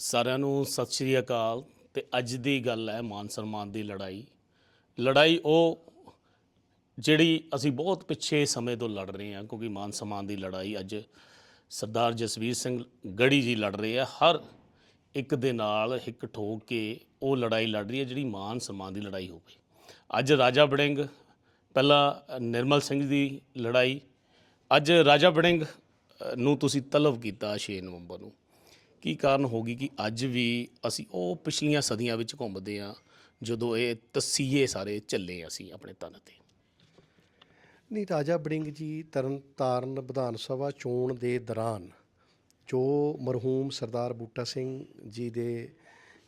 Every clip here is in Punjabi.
ਸਾਰਿਆਂ ਨੂੰ ਸਤਿ ਸ਼੍ਰੀ ਅਕਾਲ। ਤੇ ਅੱਜ ਦੀ ਗੱਲ ਹੈ ਮਾਨ ਸਨਮਾਨ ਦੀ ਲੜਾਈ। ਲੜਾਈ ਉਹ ਜਿਹੜੀ ਅਸੀਂ ਬਹੁਤ ਪਿੱਛੇ ਸਮੇਂ ਤੋਂ ਲੜ ਰਹੇ ਹਾਂ, ਕਿਉਂਕਿ ਮਾਨ ਸਨਮਾਨ ਦੀ ਲੜਾਈ ਅੱਜ ਸਰਦਾਰ ਜਸਵੀਰ ਸਿੰਘ ਗੜੀ ਜੀ ਲੜ ਰਹੇ ਆ। ਹਰ ਇੱਕ ਦੇ ਨਾਲ ਇੱਕ ਠੋਕ ਕੇ ਉਹ ਲੜਾਈ ਲੜ ਰਹੀ ਹੈ, ਜਿਹੜੀ ਮਾਨ ਸਨਮਾਨ ਦੀ ਲੜਾਈ ਹੋਵੇ ਅੱਜ ਰਾਜਾ ਬੜਿੰਗ ਪਹਿਲਾਂ ਨਿਰਮਲ ਸਿੰਘ ਦੀ ਲੜਾਈ। ਅੱਜ ਰਾਜਾ ਬੜਿੰਗ ਨੂੰ ਤੁਸੀਂ ਤਲਬ ਕੀਤਾ 6 ਨਵੰਬਰ ਨੂੰ। ਕੀ ਕਾਰਨ ਹੋਗੀ ਕਿ ਅੱਜ ਵੀ ਅਸੀਂ ਉਹ ਪਿਛਲੀਆਂ ਸਦੀਆਂ ਵਿੱਚ ਘੁੰਮਦੇ ਆ ਜਦੋਂ ਇਹ ਤਸੀਹੇ ਸਾਰੇ ਚੱਲੇ ਅਸੀਂ ਆਪਣੇ ਤਨ ਤੇ? ਨਹੀਂ ਰਾਜਾ ਬੜਿੰਗ ਜੀ ਤਰਨਤਾਰਨ ਵਿਧਾਨ ਸਭਾ ਚੋਣ ਦੇ ਦੌਰਾਨ ਜੋ ਮਰਹੂਮ ਸਰਦਾਰ ਬੂਟਾ ਸਿੰਘ ਜੀ ਦੇ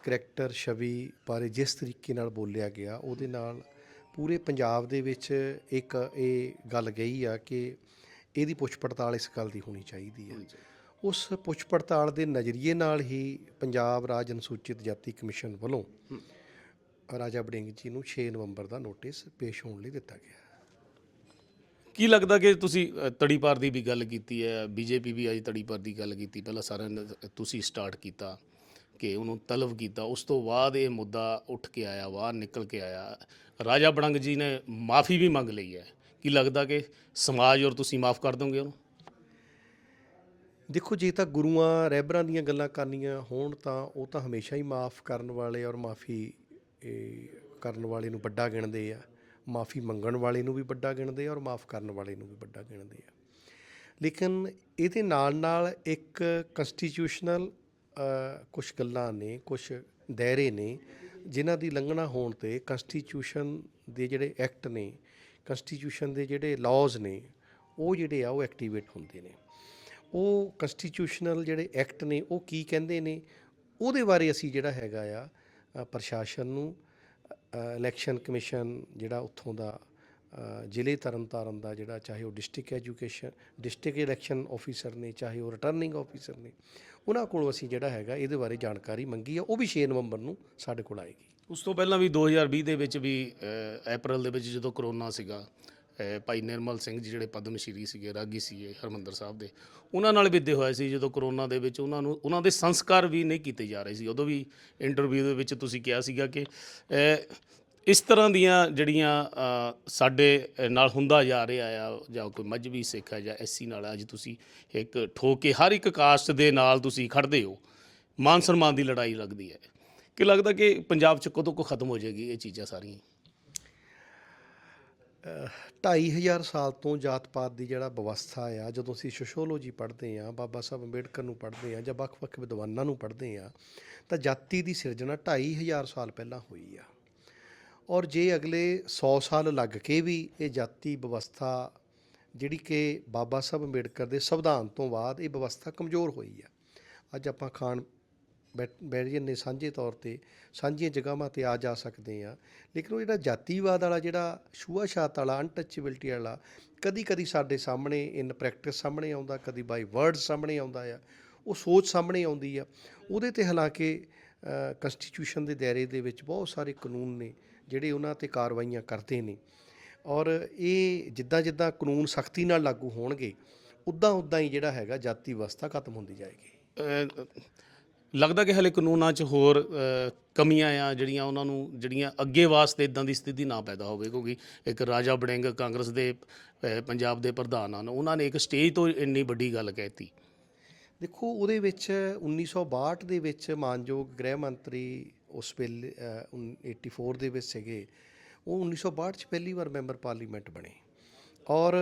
ਕਰੈਕਟਰ ਛਵੀ ਬਾਰੇ ਜਿਸ ਤਰੀਕੇ ਨਾਲ ਬੋਲਿਆ ਗਿਆ ਉਹਦੇ ਨਾਲ ਪੂਰੇ ਪੰਜਾਬ ਦੇ ਵਿੱਚ ਇੱਕ ਇਹ ਗੱਲ ਗਈ ਆ ਕਿ ਇਹਦੀ ਪੁੱਛ ਪੜਤਾਲ ਇਸ ਗੱਲ ਦੀ ਹੋਣੀ ਚਾਹੀਦੀ ਹੈ। ਉਸ ਪੁੱਛ ਪੜਤਾਲ ਦੇ ਨਜ਼ਰੀਏ ਨਾਲ ਹੀ ਪੰਜਾਬ ਰਾਜ ਅਨੁਸੂਚਿਤ ਜਾਤੀ ਕਮਿਸ਼ਨ ਵੱਲੋਂ ਰਾਜਾ ਬੜਿੰਗ ਜੀ ਨੂੰ 6 ਨਵੰਬਰ ਦਾ ਨੋਟਿਸ ਪੇਸ਼ ਹੋਣ ਲਈ ਦਿੱਤਾ ਗਿਆ। ਕੀ ਲੱਗਦਾ ਕਿ ਤੁਸੀਂ ਅ, ਤੜੀਪਾਰ ਦੀ ਵੀ ਗੱਲ ਕੀਤੀ ਹੈ ਬੀਜੇਪੀ ਵੀ ਅੱਜ ਤੜੀਪਾਰ ਦੀ ਗੱਲ ਕੀਤੀ ਪਹਿਲਾਂ ਸਾਰਿਆਂ ਨੇ ਤੁਸੀਂ ਸਟਾਰਟ ਕੀਤਾ ਕਿ ਉਹਨੂੰ ਤਲਬ ਕੀਤਾ ਉਸ ਤੋਂ ਬਾਅਦ ਇਹ ਮੁੱਦਾ ਉੱਠ ਕੇ ਆਇਆ ਬਾਹਰ ਨਿਕਲ ਕੇ ਆਇਆ। ਰਾਜਾ ਬੜੰਗ ਜੀ ਨੇ ਮਾਫੀ ਵੀ ਮੰਗ ਲਈ ਹੈ। ਕੀ ਲੱਗਦਾ ਕਿ ਸਮਾਜ ਔਰ ਤੁਸੀਂ ਮਾਫ ਕਰ ਦੋਗੇ ਉਹਨੂੰ? ਦੇਖੋ, ਜੇ ਤਾਂ ਗੁਰੂਆਂ ਰਹਿਬਰਾਂ ਦੀਆਂ ਗੱਲਾਂ ਕਰਨੀਆਂ ਹੋਣ ਤਾਂ ਉਹ ਤਾਂ ਹਮੇਸ਼ਾ ਹੀ ਮਾਫ ਕਰਨ ਵਾਲੇ ਔਰ ਮਾਫੀ ਕਰਨ ਵਾਲੇ ਨੂੰ ਵੱਡਾ ਗਿਣਦੇ ਆ। ਮਾਫੀ ਮੰਗਣ ਵਾਲੇ ਨੂੰ ਵੀ ਵੱਡਾ ਗਿਣਦੇ ਆ ਔਰ ਮਾਫ ਕਰਨ ਵਾਲੇ ਨੂੰ ਵੀ ਵੱਡਾ ਗਿਣਦੇ ਆ। ਲੇਕਿਨ ਇਹਦੇ ਨਾਲ ਨਾਲ ਇੱਕ ਕਨਸਟੀਟਿਊਸ਼ਨਲ ਕੁਝ ਗੱਲਾਂ ਨੇ ਕੁਝ ਦਾਇਰੇ ਨੇ, ਜਿਨ੍ਹਾਂ ਦੀ ਲੰਘਣਾ ਹੋਣ ਤੇ ਕਨਸਟੀਟਿਊਸ਼ਨ ਦੇ ਜਿਹੜੇ ਐਕਟ ਨੇ ਕਨਸਟੀਟਿਊਸ਼ਨ ਦੇ ਜਿਹੜੇ ਲਾਜ਼ ਨੇ, ਉਹ ਜਿਹੜੇ ਆ, ਉਹ ਐਕਟੀਵੇਟ ਹੁੰਦੇ ਨੇ। ਉਹ ਕਨਸਟੀਟਿਊਸ਼ਨਲ ਜਿਹੜੇ ਐਕਟ ਨੇ, ਉਹ ਕੀ ਕਹਿੰਦੇ ਨੇ? ਉਹਦੇ ਬਾਰੇ ਅਸੀਂ ਜਿਹੜਾ ਹੈਗਾ ਆ ਪ੍ਰਸ਼ਾਸਨ ਨੂੰ ਇਲੈਕਸ਼ਨ ਕਮਿਸ਼ਨ ਜਿਹੜਾ ਉੱਥੋਂ ਦਾ ਜ਼ਿਲ੍ਹੇ ਤਰਨਤਾਰਨ ਦਾ ਜਿਹੜਾ ਚਾਹੇ ਉਹ district education district election officer ਨੇ, ਚਾਹੇ ਉਹ ਰਿਟਰਨਿੰਗ ਆਫੀਸਰ ਨੇ, ਉਹਨਾਂ ਕੋਲੋਂ ਅਸੀਂ ਜਿਹੜਾ ਹੈਗਾ ਇਹਦੇ ਬਾਰੇ ਜਾਣਕਾਰੀ ਮੰਗੀ ਆ। ਉਹ ਵੀ 6 ਨਵੰਬਰ ਨੂੰ ਸਾਡੇ ਕੋਲ ਆਏਗੀ। ਉਸ ਤੋਂ ਪਹਿਲਾਂ ਵੀ 2020 ਦੇ ਵਿੱਚ ਵੀ ਅਪ੍ਰੈਲ ਦੇ ਵਿੱਚ ਜਦੋਂ ਕਰੋਨਾ ਸੀਗਾ ਭਾਈ ਨਿਰਮਲ ਸਿੰਘ ਜੀ ਜਿਹੜੇ ਪਦਮ ਸ਼੍ਰੀ ਸੀਗੇ, ਰਾਗੀ ਸੀਗੇ, ਹਰਮੰਦਰ ਸਾਹਿਬ ਦੇ, ਉਹਨਾਂ ਨਾਲ ਵਿਦੇ ਹੋਏ ਸੀ ਜਦੋਂ ਕਰੋਨਾ ਦੇ ਵਿੱਚ ਉਹਨਾਂ ਨੂੰ, ਉਹਨਾਂ ਦੇ ਸੰਸਕਾਰ ਵੀ ਨਹੀਂ ਕੀਤੇ ਜਾ ਰਹੇ ਸੀ। ਉਦੋਂ ਵੀ ਇੰਟਰਵਿਊ ਦੇ ਵਿੱਚ ਤੁਸੀਂ ਕਿਹਾ ਸੀਗਾ ਕਿ ਇਸ ਤਰ੍ਹਾਂ ਦੀਆਂ ਜਿਹੜੀਆਂ ਸਾਡੇ ਨਾਲ ਹੁੰਦਾ ਜਾ ਰਿਹਾ ਆ, ਜਾਂ ਕੋਈ ਮਜਬੀ ਸਿੱਖ ਹੈ ਜਾਂ ਐਸੀ ਨਾਲ, ਅੱਜ ਤੁਸੀਂ ਇੱਕ ਠੋਕ ਕੇ ਹਰ ਇੱਕ ਕਾਸਟ ਦੇ ਨਾਲ ਤੁਸੀਂ ਖੜਦੇ ਹੋ, ਮਾਨ ਸਨਮਾਨ ਦੀ ਲੜਾਈ ਲੱਗਦੀ ਹੈ। ਕਿ ਲੱਗਦਾ ਕਿ ਪੰਜਾਬ ਚ ਕਦੋਂ ਕੋ ਖਤਮ ਹੋ ਜਾਏਗੀ ਇਹ ਚੀਜ਼ਾਂ ਸਾਰੀਆਂ? ਢਾਈ ਹਜ਼ਾਰ ਸਾਲ ਤੋਂ ਜਾਤ ਪਾਤ ਦੀ ਜਿਹੜਾ ਵਿਵਸਥਾ ਆ, ਜਦੋਂ ਅਸੀਂ ਸੋਸ਼ੋਲੋਜੀ ਪੜ੍ਹਦੇ ਆ ਬਾਬਾ ਸਾਹਿਬ ਅੰਬੇਡਕਰ ਨੂੰ ਪੜ੍ਹਦੇ ਆ ਜਾਂ ਵੱਖ-ਵੱਖ ਵਿਦਵਾਨਾਂ ਨੂੰ ਪੜ੍ਹਦੇ ਆ ਤਾਂ ਜਾਤੀ ਦੀ ਸਿਰਜਣਾ ਢਾਈ ਹਜ਼ਾਰ ਸਾਲ ਪਹਿਲਾਂ ਹੋਈ ਆ। ਔਰ ਜੇ ਅਗਲੇ 100 ਸਾਲ ਲੱਗ ਕੇ ਵੀ ਇਹ ਜਾਤੀ ਵਿਵਸਥਾ ਜਿਹੜੀ ਕਿ ਬਾਬਾ ਸਾਹਿਬ ਅੰਬੇਡਕਰ ਦੇ ਸੰਵਿਧਾਨ ਤੋਂ ਬਾਅਦ ਇਹ ਵਿਵਸਥਾ ਕਮਜ਼ੋਰ ਹੋਈ ਆ। ਅੱਜ ਆਪਾਂ ਖਾਣ ਬੈਠ- ਬੈਠ ਨੇ ਸਾਂਝੇ ਤੌਰ ਤੇ, ਸਾਂਝੀਆਂ ਜਗ੍ਹਾਵਾਂ ਤੇ ਆ ਜਾ ਸਕਦੇ ਆ ਲੇਕਿਨ ਉਹ ਜਿਹੜਾ ਜਾਤੀਵਾਦ ਵਾਲਾ, ਜਿਹੜਾ ਛੂਆਛਾਤ ਵਾਲਾ ਅਨਟੱਚੇਬਿਲਟੀ ਵਾਲਾ ਕਦੀ ਕਦੀ ਸਾਡੇ ਸਾਹਮਣੇ ਇਨ ਪ੍ਰੈਕਟਿਸ ਸਾਹਮਣੇ ਆਉਂਦਾ, ਕਦੀ ਬਾਈ ਵਰਡ ਸਾਹਮਣੇ ਆਉਂਦਾ ਆ, ਉਹ ਸੋਚ ਸਾਹਮਣੇ ਆਉਂਦੀ ਆ। ਉਹਦੇ ਤੇ ਹਾਲਾਂਕਿ ਕਨਸਟੀਟਿਊਸ਼ਨ ਦੇ ਦਾਇਰੇ ਦੇ ਵਿੱਚ ਬਹੁਤ ਸਾਰੇ ਕਾਨੂੰਨ ਨੇ, ਜਿਹੜੇ ਉਹਨਾਂ ਤੇ ਕਾਰਵਾਈਆਂ ਕਰਦੇ ਨੇ। ਔਰ ਇਹ ਜਿੱਦਾਂ ਜਿੱਦਾਂ ਕਾਨੂੰਨ ਸਖਤੀ ਨਾਲ ਲਾਗੂ ਹੋਣਗੇ ਉਦਾਂ ਉਦਾਂ ਹੀ ਜਿਹੜਾ ਹੈਗਾ ਜਾਤੀ ਵਿਵਸਥਾ ਖਤਮ ਹੁੰਦੀ ਜਾਏਗੀ। ਲੱਗਦਾ ਕਿ ਹਲੇ ਕਾਨੂੰਨਾਂ 'ਚ ਹੋਰ ਕਮੀਆਂ ਆ ਜਿਹੜੀਆਂ ਉਹਨਾਂ ਨੂੰ ਜਿਹੜੀਆਂ ਅੱਗੇ ਵਾਸਤੇ ਇਦਾਂ ਦੀ ਸਥਿਤੀ ਨਾ ਪੈਦਾ ਹੋਵੇ ਕਿਉਂਕਿ ਇੱਕ ਰਾਜਾ ਬੜਿੰਗ ਕਾਂਗਰਸ ਦੇ ਪੰਜਾਬ ਦੇ ਪ੍ਰਧਾਨ ਹਨ ਉਹਨਾਂ ਨੇ ਇੱਕ ਸਟੇਜ ਤੋਂ ਇੰਨੀ ਵੱਡੀ ਗੱਲ ਕਹਿਤੀ। ਦੇਖੋ ਉਹਦੇ ਵਿੱਚ 1962 ਦੇ ਵਿੱਚ ਮਾਨਯੋਗ ਗ੍ਰਹਿ ਮੰਤਰੀ ਉਸ ਵੇਲੇ ਅ, ਉਨ- 84 ਦੇ ਵਿੱਚ ਸੀਗੇ। ਉਹ 1962 ਚ ਪਹਿਲੀ ਵਾਰ ਮੈਂਬਰ ਪਾਰਲੀਮੈਂਟ ਬਣੇ। ਔਰ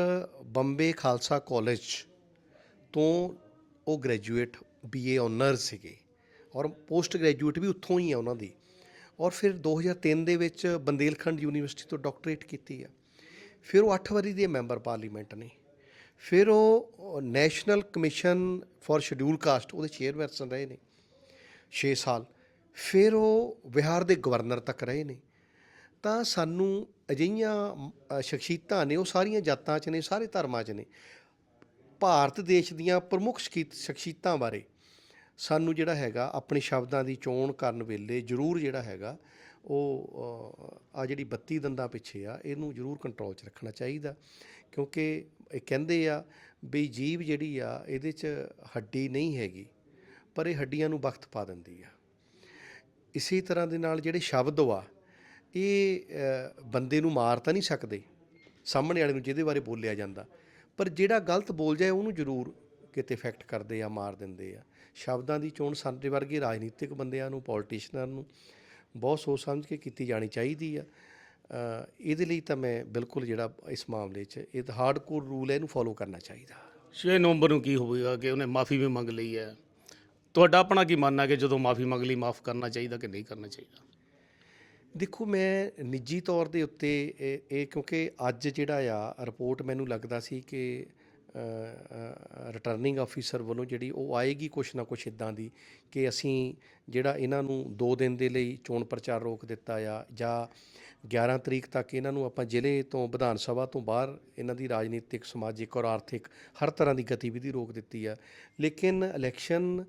ਬੰਬੇ ਖਾਲਸਾ ਕਾਲਜ ਤੋਂ ਉਹ ਗ੍ਰੈਜੂਏਟ ਬੀਏ ਆਨਰ ਸੀਗੇ। ਔਰ ਪੋਸਟ ਗ੍ਰੈਜੂਏਟ ਵੀ ਉੱਥੋਂ ਹੀ ਆ ਉਹਨਾਂ ਦੀ। ਔਰ ਫਿਰ 2003 ਦੇ ਵਿੱਚ ਬੰਦੇਲਖੰਡ ਯੂਨੀਵਰਸਿਟੀ ਤੋਂ ਡਾਕਟਰੇਟ ਕੀਤੀ ਆ। ਫਿਰ ਉਹ 8 ਵਾਰੀ ਦੇ ਮੈਂਬਰ ਪਾਰਲੀਮੈਂਟ ਨੇ। ਫਿਰ ਉਹ national commission for schedule caste ਉਹਦੇ ਚੇਅਰਪਰਸਨ ਰਹੇ ਨੇ 6 ਸਾਲ। ਫਿਰ ਉਹ ਬਿਹਾਰ ਦੇ ਗਵਰਨਰ ਤੱਕ ਰਹੇ ਨੇ। ਤਾਂ ਸਾਨੂੰ ਅਜਿਹੀਆਂ ਸ਼ਖਸੀਅਤਾਂ ਨੇ, ਉਹ ਸਾਰੀਆਂ ਜਾਤਾਂ 'ਚ ਨੇ, ਸਾਰੇ ਧਰਮਾਂ 'ਚ ਨੇ। ਭਾਰਤ ਦੇਸ਼ ਦੀਆਂ ਪ੍ਰਮੁੱਖ ਸ਼ਖੀ- ਸ਼ਖਸੀਅਤਾਂ ਬਾਰੇ ਸਾਨੂੰ ਜਿਹੜਾ ਹੈਗਾ, ਆਪਣੇ ਸ਼ਬਦਾਂ ਦੀ ਚੋਣ ਕਰਨ ਵੇਲੇ ਜ਼ਰੂਰ ਜਿਹੜਾ ਹੈਗਾ, ਉਹ ਆ ਜਿਹੜੀ 32 ਦੰਦਾਂ ਪਿੱਛੇ ਆ, ਇਹਨੂੰ ਜ਼ਰੂਰ ਕੰਟਰੋਲ 'ਚ ਰੱਖਣਾ ਚਾਹੀਦਾ। ਕਿਉਂਕਿ ਇਹ ਕਹਿੰਦੇ ਆ ਵੀ ਜੀਵ ਜਿਹੜੀ ਆ, ਇਹਦੇ 'ਚ ਹੱਡੀ ਨਹੀਂ ਹੈਗੀ, ਪਰ ਇਹ ਹੱਡੀਆਂ ਨੂੰ ਵਕਤ ਪਾ ਦਿੰਦੀ ਆ। ਇਸੇ ਤਰ੍ਹਾਂ ਦੇ ਨਾਲ ਜਿਹੜੇ ਸ਼ਬਦ ਆ ਇਹ ਬੰਦੇ ਨੂੰ ਮਾਰ ਤਾਂ ਨਹੀਂ ਸਕਦੇ, ਸਾਹਮਣੇ ਵਾਲੇ ਨੂੰ ਜਿਹਦੇ ਬਾਰੇ ਬੋਲਿਆ ਜਾਂਦਾ, ਪਰ ਜਿਹੜਾ ਗਲਤ ਬੋਲ ਜਾਏ ਉਹਨੂੰ ਜ਼ਰੂਰ ਕਿਤੇ ਇਫੈਕਟ ਕਰਦੇ ਆ, ਮਾਰ ਦਿੰਦੇ ਆ। ਸ਼ਬਦਾਂ ਦੀ ਚੋਣ ਸਾਡੇ ਵਰਗੇ ਰਾਜਨੀਤਿਕ ਬੰਦਿਆਂ ਨੂੰ ਪੋਲੀਟੀਸ਼ੀਅਨਾਂ ਨੂੰ ਬਹੁਤ ਸੋਚ ਸਮਝ ਕੇ ਕੀਤੀ ਜਾਣੀ ਚਾਹੀਦੀ ਆ। ਇਹਦੇ ਲਈ ਤਾਂ ਮੈਂ ਬਿਲਕੁਲ ਜਿਹੜਾ ਇਸ ਮਾਮਲੇ 'ਚ ਇਹ ਤਾਂ ਹਾਰਡਕੋਰ ਰੂਲ ਹੈ ਇਹਨੂੰ ਫੋਲੋ ਕਰਨਾ ਚਾਹੀਦਾ। 6 ਨਵੰਬਰ ਨੂੰ ਕੀ ਹੋਵੇਗਾ ਕਿ ਉਹਨੇ ਮਾਫੀ ਵੀ ਮੰਗ ਲਈ ਹੈ? ਤੁਹਾਡਾ ਆਪਣਾ ਕੀ ਮੰਨਣਾ ਕਿ ਜਦੋਂ ਮਾਫੀ ਮੰਗ ਲਈ ਮਾਫ ਕਰਨਾ ਚਾਹੀਦਾ ਕਿ ਨਹੀਂ ਕਰਨਾ ਚਾਹੀਦਾ? ਦੇਖੋ ਮੈਂ ਨਿੱਜੀ ਤੌਰ ਦੇ ਉੱਤੇ ਇਹ ਕਿਉਂਕਿ ਅੱਜ ਜਿਹੜਾ ਆ ਰਿਪੋਰਟ ਮੈਨੂੰ ਲੱਗਦਾ ਸੀ ਕਿ ਰਿਟਰਨਿੰਗ ਆਫੀਸਰ ਵੱਲੋਂ ਜਿਹੜੀ ਉਹ ਆਏਗੀ ਕੁਛ ਨਾ ਕੁਛ ਇਦਾਂ ਦੀ ਕਿ ਅਸੀਂ ਜਿਹੜਾ ਇਹਨਾਂ ਨੂੰ 2 ਦਿਨ ਦੇ ਲਈ ਚੋਣ ਪ੍ਰਚਾਰ ਰੋਕ ਦਿੱਤਾ ਆ ਜਾਂ 11 ਤਰੀਕ ਤੱਕ ਇਹਨਾਂ ਨੂੰ ਆਪਾਂ ਜ਼ਿਲ੍ਹੇ ਤੋਂ ਵਿਧਾਨ ਸਭਾ ਤੋਂ ਬਾਹਰ ਇਹਨਾਂ ਦੀ ਰਾਜਨੀਤਿਕ, ਸਮਾਜਿਕ ਔਰ ਆਰਥਿਕ ਹਰ ਤਰ੍ਹਾਂ ਦੀ ਗਤੀਵਿਧੀ ਰੋਕ ਦਿੱਤੀ ਆ। ਲੇਕਿਨ ਇਲੈਕਸ਼ਨ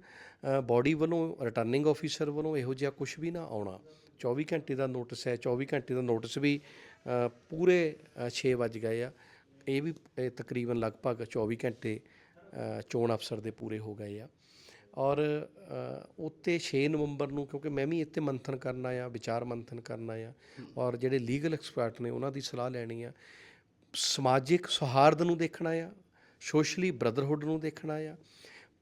ਬਾਡੀ ਵੱਲੋਂ ਰਿਟਰਨਿੰਗ ਆਫੀਸਰ ਵੱਲੋਂ ਇਹੋ ਜਿਹਾ ਕੁਝ ਵੀ ਨਾ ਆਉਣਾ। 24 ਘੰਟੇ ਦਾ ਨੋਟਿਸ ਹੈ 24 ਘੰਟੇ ਦਾ ਨੋਟਿਸ ਵੀ ਪੂਰੇ 6 ਵੱਜ ਗਏ ਆ। ਇਹ ਵੀ ਤਕਰੀਬਨ ਲਗਭਗ 24 ਘੰਟੇ ਚੋਣ ਅਫਸਰ ਦੇ ਪੂਰੇ ਹੋ ਗਏ ਆ। ਔਰ ਅ, ਉੱਤੇ 6 ਨਵੰਬਰ ਨੂੰ ਕਿਉਂਕਿ ਮੈਂ ਵੀ ਇੱਥੇ ਮੰਥਨ ਕਰਨਾ ਆ ਵਿਚਾਰ ਮੰਥਨ ਕਰਨਾ ਆ ਔਰ ਜਿਹੜੇ ਲੀਗਲ ਐਕਸਪਰਟ ਨੇ ਉਹਨਾਂ ਦੀ ਸਲਾਹ ਲੈਣੀ ਆ। ਸਮਾਜਿਕ ਸੁਹਾਰਦ ਨੂੰ ਦੇਖਣਾ ਆ ਸੋਸ਼ਲੀ ਬ੍ਰਦਰਹੁੱਡ ਨੂੰ ਦੇਖਣਾ ਆ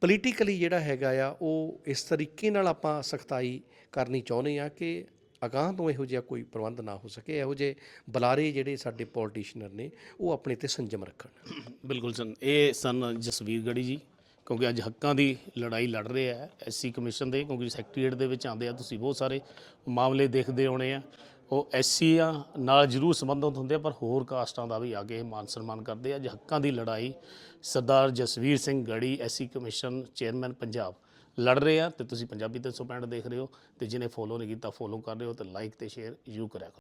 ਪੋਲੀਟੀਕਲੀ ਜਿਹੜਾ ਹੈਗਾ ਆ ਉਹ ਇਸ ਤਰੀਕੇ ਨਾਲ ਆਪਾਂ ਸਖਤਾਈ ਕਰਨੀ ਚਾਹੁੰਦੇ ਆ ਕਿ ਅਗਾਂਹ ਤੋਂ ਇਹੋ ਜਿਹਾ ਕੋਈ ਪ੍ਰਬੰਧ ਨਾ ਹੋ ਸਕੇ, ਇਹੋ ਜਿਹੇ ਬੁਲਾਰੇ ਜਿਹੜੇ ਸਾਡੇ ਪੋਲੀਟੀਸ਼ੀਅਨਰ ਨੇ, ਉਹ ਆਪਣੇ ਤੇ ਸੰਜਮ ਰੱਖਣ। ਬਿਲਕੁਲ ਸਨ। ਇਹ ਸਨ ਜਸਵੀਰ ਗੜੀ ਜੀ, ਕਿਉਂਕਿ ਅੱਜ ਹੱਕਾਂ ਦੀ ਲੜਾਈ ਲੜ ਰਹੇ ਆ ਐਸਸੀ ਕਮਿਸ਼ਨ ਦੇ, ਕਿਉਂਕਿ ਸੈਕਟਰੀਏਟ ਦੇ ਵਿੱਚ ਆਉਂਦੇ ਆ, ਤੁਸੀਂ ਬਹੁਤ ਸਾਰੇ ਮਾਮਲੇ ਦੇਖਦੇ ਹੋਣੇ ਆ। ਉਹ ਐਸਸੀਆਂ ਨਾਲ ਜ਼ਰੂਰ ਸੰਬੰਧਿਤ ਹੁੰਦੇ ਆ, ਪਰ ਹੋਰ ਕਾਸਟਾਂ ਦਾ ਵੀ ਆ ਕੇ ਇਹ ਮਾਨ ਸਨਮਾਨ ਕਰਦੇ ਆ। ਅੱਜ ਹੱਕਾਂ ਦੀ ਲੜਾਈ ਸਰਦਾਰ ਜਸਵੀਰ ਸਿੰਘ ਗੜੀ ਐਸਸੀ ਕਮਿਸ਼ਨ ਚੇਅਰਮੈਨ ਪੰਜਾਬ ਲੜ ਰਹੇ ਆ ਤੇ ਤੁਸੀਂ ਪੰਜਾਬੀ 365 ਦੇਖ ਰਹੇ ਹੋ ਤੇ ਜਿਹਨੇ ਫੋਲੋ ਨਹੀਂ ਕੀਤਾ ਫੋਲੋ ਕਰ ਰਹੇ ਹੋ ਤੇ ਲਾਈਕ ਤੇ ਸ਼ੇਅਰ ਯੂ ਕਰਿਆ ਕਰੋ।